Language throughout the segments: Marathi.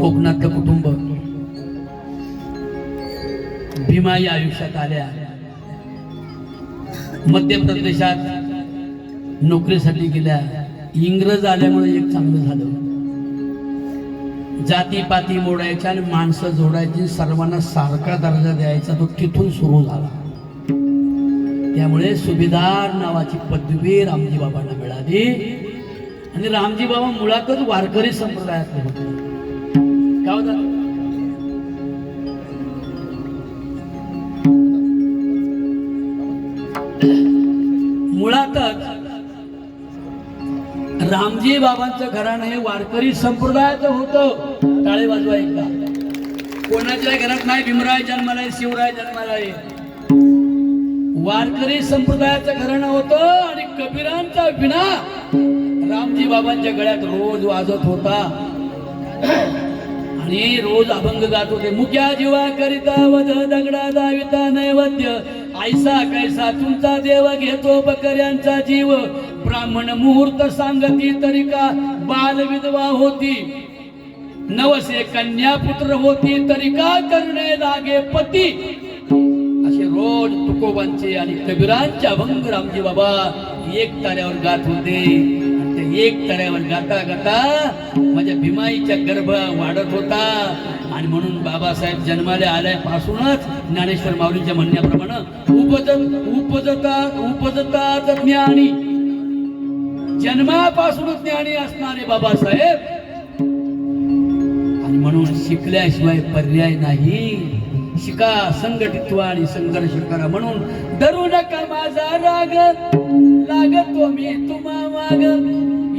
कोकणातलं कुटुंब. भीमाई आयुष्यात आल्या. मध्य प्रदेशात नोकरीसाठी गेल्या. इंग्रज आल्यामुळे एक चांगलं झालं. जातीपाती मोडायच्या आणि माणसं जोडायची सर्वांना सारखा दर्जा द्यायचा तो तिथून सुरू झाला. त्यामुळे सुभेदार नावाची पदवी रामजी बाबांना मिळाली. आणि रामजी बाबा मुळातच वारकरी संप्रदायातले होते. काय मुळातच रामजी बाबांचं घराणं हे वारकरी संप्रदायाचं होतं. टाळे वाजवा एकदा. कोणाच्या घरात नाही भीमराय जन्माला आहे, शिवराय जन्माला आहे. वारकरी संप्रदायाचं घराणं होतं आणि कबीरांचा विना रामजी बाबांच्या गळ्यात रोज वाजत होता. आणि रोज अभंग गात होते. मुक्या जीवा करिता वध दगडा दाविता नैवेद्य. आयसा कैसा तुमचा देव घेतो बकऱ्यांचा जीव. ब्राह्मण मुहूर्त सांगती तरी का बाल विधवा होती. नवसे कन्या पुत्र होती तरी का करणे लागे पती. असे रोज तुकोबांचे आणि कबीरांचे अभंग रामजी बाबा एक ताऱ्यावर गात होते. ते एक तऱ्यावर गाता गाता माझ्या भीमाईच्या गर्भ वाढत होता. आणि म्हणून बाबासाहेब जन्माला आल्यापासूनच ज्ञानेश्वर माऊलींच्या म्हणण्याप्रमाणे उपजत उपजता उपजतात ज्ञानी. जन्मापासूनच ज्ञानी असणारे बाबासाहेब. आणि म्हणून शिकल्याशिवाय पर्याय नाही. शिका संघटित्व आणि संघर्ष करा म्हणून धरू नका माझा राग. लागतो मी तुम्हा माग.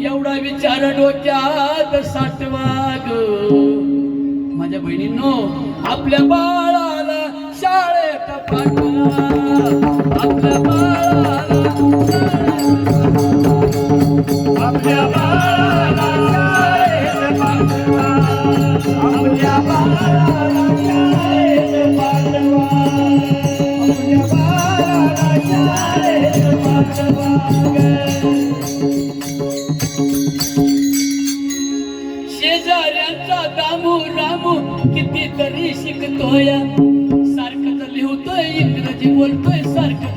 एवढा विचार डोक्यात साठवाग माझ्या बहिणींनो आपल्या बाळाला शाळेत पाठवा. आपल्या बाळाला आपल्या बाळाला शेजाऱ्यांचा दामू रामू कितीतरी शिकतोय. सारखं तर लिहतोय इंग्रजी बोलतोय सारखं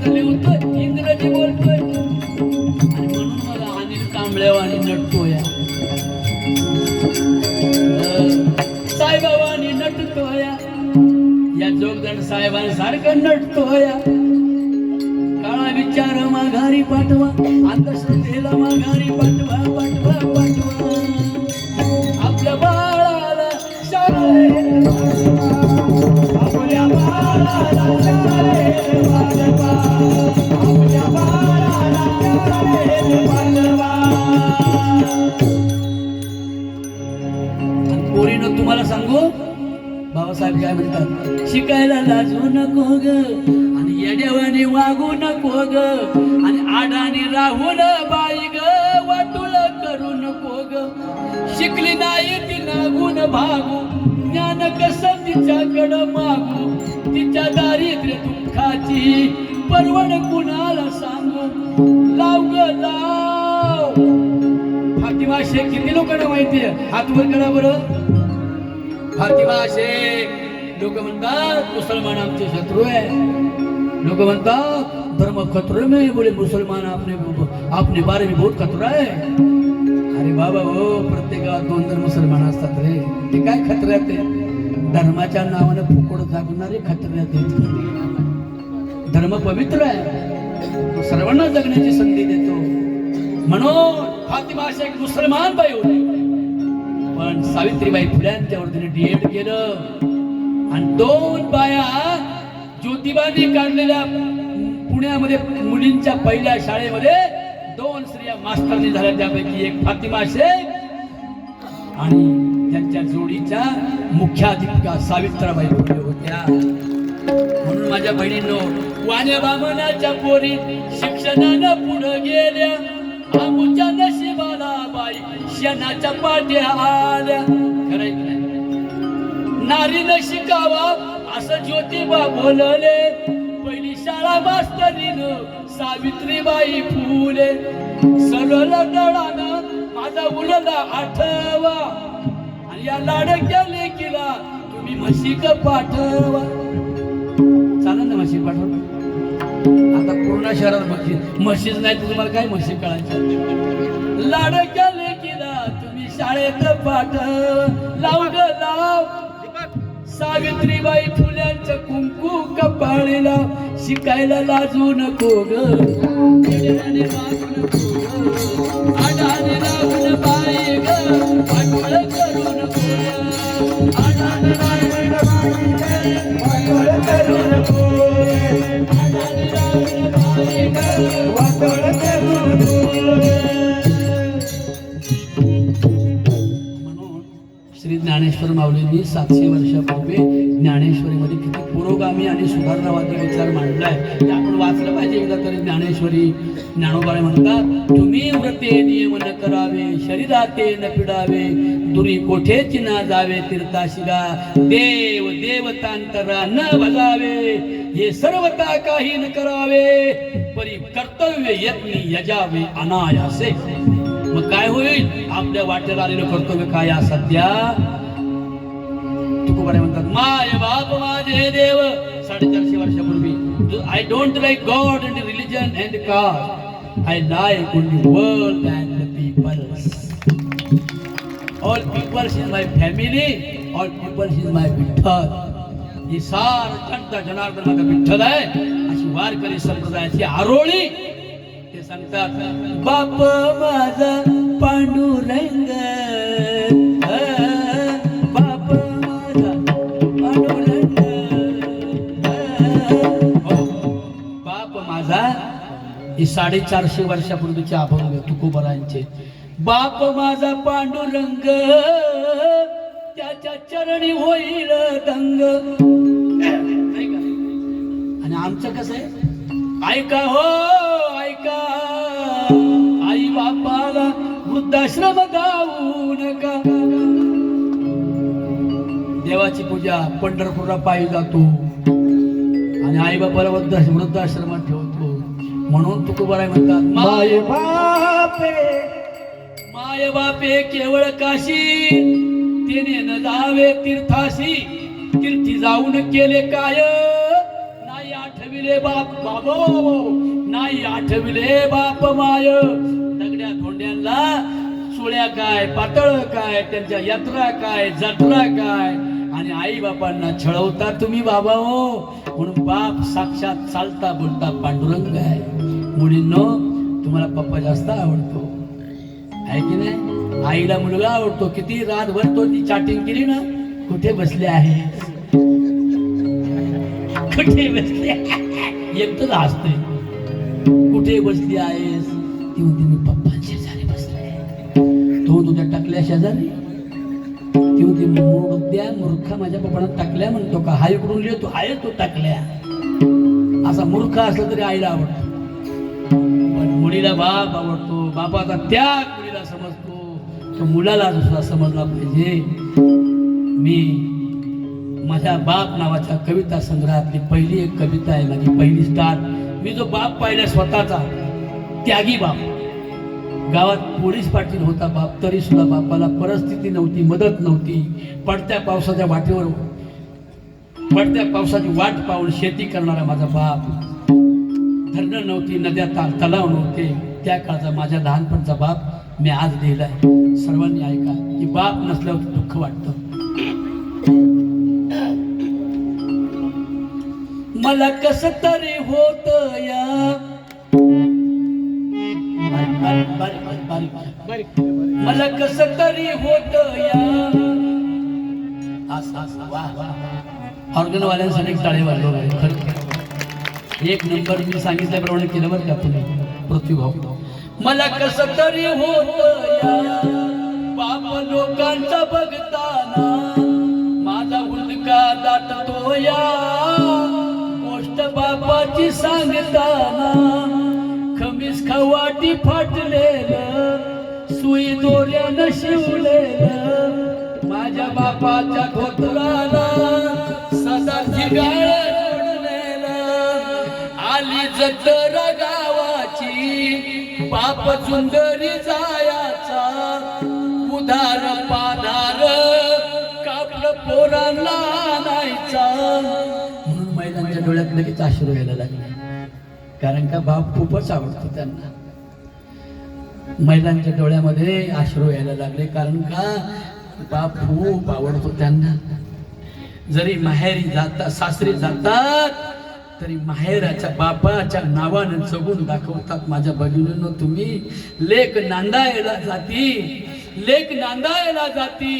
जोगदंड साहेबांसारखं नटतोय काळा विचार माघारी पाठवा अंधश्रद्धेला माघारी पाठवा पाठवा. बाबासाहेब काय म्हणतात? शिकायला लाजू नको ग. आणि येड्यावाने वागू नको ग. आणि आडाने राहून बाई ग. वाटूल करू नको ग. शिकली नाही ती नागून भागू. ज्ञान कसं तिच्याकडं मागू? तिच्या दारिद्र्य दुःखाची परवड कुणाला सांगू? लाव ग लाव. फातिमा शेख किती लोकांना माहिती आहे? हात वर करा बरं. फातिमा शेख लोक म्हणतात मुसलमान आमचे शत्रू आहे. लोक म्हणतात धर्म खतरे में बोले मुसलमान आपने आपने बारे में बहुत खतरा है अरे बाबा हो प्रत्येक गावात दोन तर मुसलमान असतात रे. ते काय खतऱ्यात आहे धर्माच्या नावानं फुकड जागणारे खतऱ्यात आहेत धर्म पवित्र आहे. तो सर्वांना जगण्याची संधी देतो. म्हणून फातिमा शेख मुसलमान बाई होते. पण सावित्रीबाई फुल्यांच्या वतीने डीएड केलं. आणि दोन बाया ज्योतिबाने काढलेल्या पुण्यामध्ये मुलींच्या पहिल्या शाळेमध्ये दोन स्त्रिया मास्तरनी झाल्या. त्यापैकी एक फातिमा शेख आणि त्यांच्या जोडीच्या मुख्याधिपिका सावित्राबाई फुले होत्या. म्हणून माझ्या बहिणींनो वाण्या बामनाच्या पोरी शिक्षणानं पुढे गेल्या. आमच्या नशिबाला बाई शेणाच्या पाट्या आल्या खरंय की नारीनं शिकावा असं ज्योतिबा बोलले. पहिली शाळा मास्तरीन सावित्रीबाई फुले. सरळ दळानं माझा उलला आठवा. आणि या लाडक्या लेकीला तुम्ही म्हशीक पाठवा. चालेल ना म्हशी पाठवा आता पूर्ण शहरात म्हशी म्हशीच नाही तर तुम्हाला काय म्हशी कळायचं लाडक्या लेकीला तुम्ही शाळेत पाठ लाव ग लाव. सावित्रीबाई फुल्यांचं कुंकू कपाळीला शिकायला लाजू नको ग. येड्याने नको बाई ग. ज्ञानेश्वर माऊलींनी सातशे वर्षापूर्वी ज्ञानेश्वरीमध्ये किती पुरोगामी आणि सुधारणावादी विचार मांडलाय ते आपण वाचलं पाहिजे एकदा तरी ज्ञानेश्वरी ज्ञानोबाळे म्हणतात तुम्ही व्रते नियम न करावे शरीराते न पिडावे दुरी कोठेची न जावे तीर्थाशिरा देव देवतांतरा न भजावे हे सर्वता काही न करावे परी कर्तव्य यत्नी यजावे अनायासे. मग काय होईल? आपल्या वाटेला आलेलं कर्तव्य काय या सध्या? तुकोबारे म्हणतात. माय बाप माझे देव. साडेचारशे वर्षापूर्वी I don't like God and religion and caste I like only world and the peoples all peoples is my family all peoples is my Vitthal ही सार कंठ जनार्दन माझा विठ्ठल आहे अशी वारकरी संप्रदायाची आरोळी ते सांगतात बाप माझा पांडुरंग हे साडेचारशे वर्षापूर्वीचे अभंग तुकोबरांचे बाप माझा पांडुरंग त्याच्या चरणी होईल दंग. आणि आमचं कसं आहे? ऐका हो ऐका. आई बापाला वृद्धाश्रम जाऊ नका. देवाची पूजा पंढरपूरला पायी जातो. आणि आई बापाला वृद्धाश्रम वृद्धाश्रमात ठेवतो. म्हणून तुकोबाराय म्हणतात माय माय बापे. माय बापे केवळ काशी तिने न जावे तीर्थाशी. तीर्थी जाऊन केले काय? नाही आठविले बाप बाबो नाही आठविले बाप माय. दगड्या धोंड्यांना सुळ्या काय पातळ काय त्यांच्या यात्रा काय जत्रा काय? आणि आई बापांना छळवता तुम्ही बाबा हो. म्हणून बाप साक्षात चालता बोलता पांडुरंग आहे. मुलींनो तुम्हाला पप्पा जास्त आवडतो. आहे की नाही? आईला मुलगा आवडतो. किती रातभर तो ती चाटिंग केली ना कुठे बसले आहे? कुठे बसले एकटंच हसते कुठे बसली आहेस? ती म्हणते मी पप्पांच्या शेजारी बसले तो तुझ्या टाकल्या शेजारी? ती म्हणते मूर्द्या मूर्खा माझ्या पप्पानं टाकल्या म्हणतो का? हा इकडून लिहितो आहे तो टाकल्या. असा मूर्ख असला तरी आईला आवडतो. मुलीला बाप आवडतो बापाचा त्याग मुलीला समजतो. तो मुलाला सुद्धा समजला पाहिजे. मी माझ्या बाप नावाच्या कविता संग्रहातली पहिली एक कविता आहे माझी पहिली स्टार्ट मी जो बाप पाहिला स्वतःचा त्यागी बाप. गावात पोलीस पाटील होता बाप तरी सुद्धा बापाला परिस्थिती नव्हती मदत नव्हती. पडत्या पावसाच्या वाटेवर पडत्या पावसाची वाट पाहून शेती करणारा माझा बाप. धरणं नव्हती नद्या ताल तलाव नव्हते. त्या काळचा माझ्या लहानपणचा बाप मी आज लिहिलाय सर्वांनी ऐका की बाप नसल्यावर दुःख वाटतं. मला कस तरी होत या. मला कस तरी होत या. असं, असं, वा, वा, ऑर्गनवाल्यांसाठी टाळे वाजलो खरं. एक नंबर मी सांगितल्याप्रमाणे केलं बरं का तुम्ही. पृथ्वी भाऊ मला कस तरी होत या. बाप लोकांचा बघताना माझा हुंदका दाटतो या. गोष्ट बापाची सांगताना खमीस खवाटी फाटलेलं सुई दोऱ्यानं शिवलेलं माझ्या बापाच्या धोतराला सदा जिगाळ आली जतर गावाची पाप सुंदरी जायाचा उधार पाधार कापड पोरांना म्हणून महिलांच्या डोळ्यात लगेच आश्रू यायला लागले. कारण का बाप खूपच आवडतो त्यांना. महिलांच्या डोळ्यामध्ये आश्रू यायला लागले. कारण का बाप खूप आवडतो त्यांना. जरी माहेरी जातात सासरी जातात तरी माहेराच्या बापाच्या नावानं जगून दाखवतात माझ्या भगिनीनं तुम्ही. लेख नांदायला जाती लेख नांदायला जाती.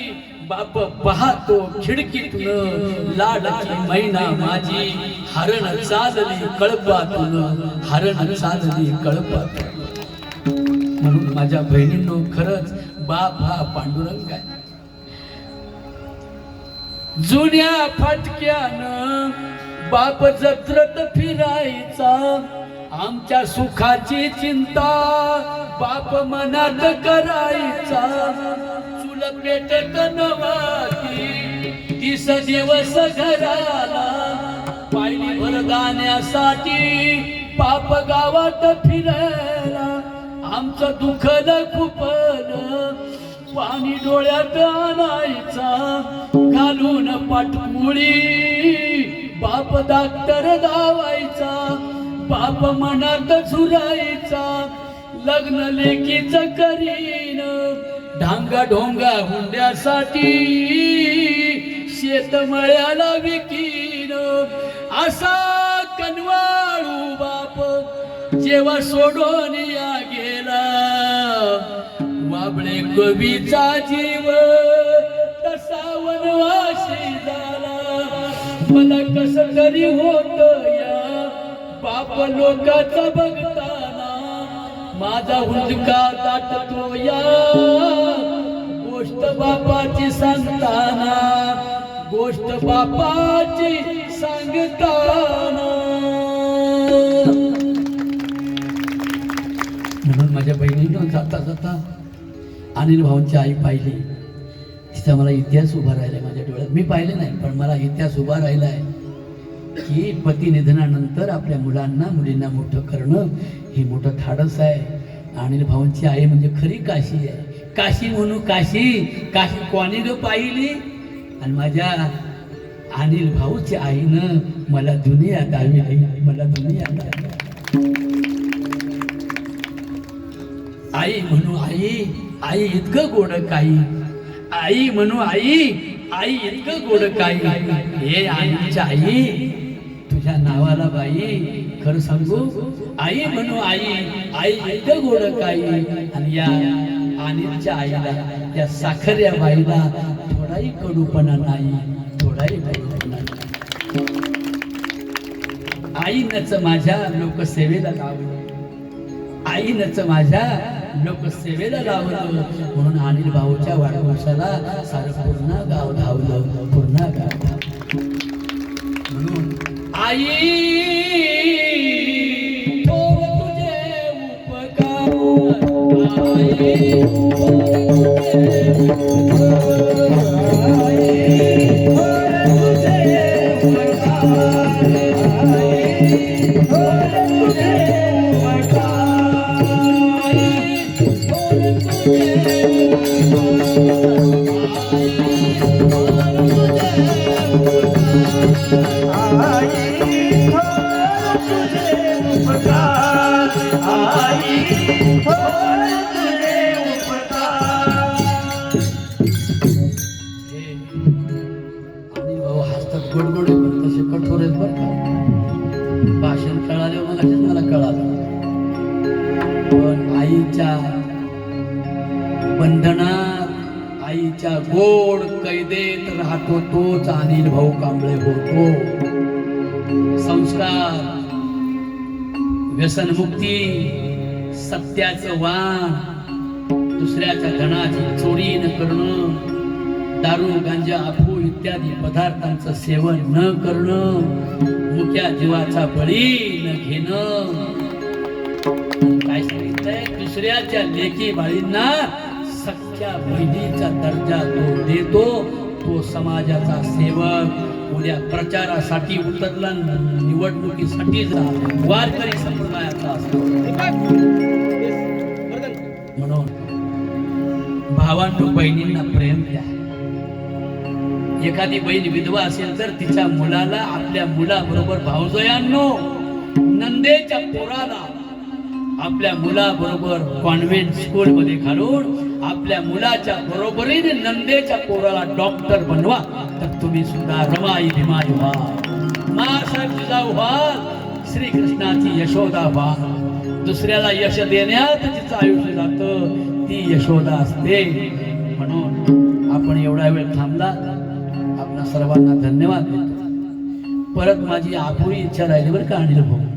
बाप पाहतो खिडकीतून लाडाची मैना माझी. हरण चालली कळपातून हरण चालली कळपात म्हणून माझ्या बहिणींनो खरंच बाप हा पांडुरंग आहे. जुन्या फाटक्यानं बाप जत्रत फिरायचा आमच्या सुखाची चिंता बाप मनात करायचा. चुल पेटत नवाती तीस दिवस घराला पायली वरदाण्यासाठी बाप गावात फिरायला. आमचं दुखद खुपलं पाणी डोळ्यात आणायचा घालून पाठमुळी बाप डाक्टर धावायचा बाप मनात झुरायचा लग्न लेखीच करीन ढांगा ढोंगा हुंड्यासाठी शेतमळ्याला विकीन. असा कनवाळू बाप जेव्हा सोडून या गेला वाबळे कवीचा जीव तसा वनवाशी झाला. मला कस तरी होत या? बाप लोकाचा बघताना माझा हुंदका दाटतो या. गोष्ट बापाची सांगताना गोष्ट बापाची सांगताना. म्हणून माझ्या बहिणीनं जाता जाता अनिल भाऊंची आई पाहिली. तिचा मला इतिहास उभा राहिला माझ्या डोळ्यात. मी पाहिले नाही पण मला इतिहास उभा राहिला आहे की पती निधनानंतर आपल्या मुलांना मुलींना मोठं करणं हे मोठं धाडस आहे. अनिल भाऊंची आई म्हणजे खरी काशी आहे. काशी म्हणू काशी काशी कोणी ग पाहिली? आणि माझ्या अनिल भाऊच्या आईनं मला दुनिया आई मला दुनिया आई म्हणू आई आई इतकं गोड काही. आई म्हणू आई आई इतकं गोड काय? हे आईच्या आई तुझ्या नावाला बाई खरं सांगू? आई म्हणू आई आई इतकं गोड काय? आणि या आनीच्या आईला त्या साखर्या बाईला थोडाही कडूपणा नाही थोडाही कडूपणा नाही. आईनच माझ्या लोकसेवेला लावलं. आईनच माझ्या लोकसेवेला लावलं म्हणून अनिल भाऊच्या वाढदिवसाला सारं पूर्ण गाव धावलं. पूर्ण गाव. म्हणून आई तुझे उपकार. आई पण आईच्या बंधनात आईच्या गोड कैदेत राहतो तोच अनिल भाऊ कांबळे होतो संस्कार व्यसनमुक्ती सत्याचं वाण दुसऱ्याच्या धनाची चोरी न करणं दारू गांजा अफू इत्यादी पदार्थांचं सेवन न करणं मुक्या जीवाचा बळी न घेणं. काय दुसऱ्याच्या लेखी बाळींना सख्या बहिणीचा दर्जा तो देतो. तो समाजाचा सेवक. उद्या प्रचारासाठी उतरला निवडणुकीसाठी वारकरी संप्रदायाचा असतो. म्हणून भावांनो बहिणींना प्रेम द्या. एखादी बहीण विधवा असेल तर तिच्या मुलाला आपल्या मुलाबरोबर भावजयांनो नंदेच्या पोराला आपल्या मुलाबरोबर कॉन्व्हेंट स्कूलमध्ये घालून आपल्या मुलाच्या बरोबरीने नंदेच्या पोराला डॉक्टर बनवा तर तुम्ही सुद्धा रमाई भिमाई व्हा. मासाहेब जिजाऊ व्हाल श्रीकृष्णाची यशोदा व्हा. दुसऱ्याला यश देण्यात तिचं आयुष्य जातं ती यशोदा असते. म्हणून आपण एवढा वेळ थांबला. आपणा सर्वांना धन्यवाद देतो. परत माझी आपुरी इच्छा राहिली बरं का अनिल भाऊ?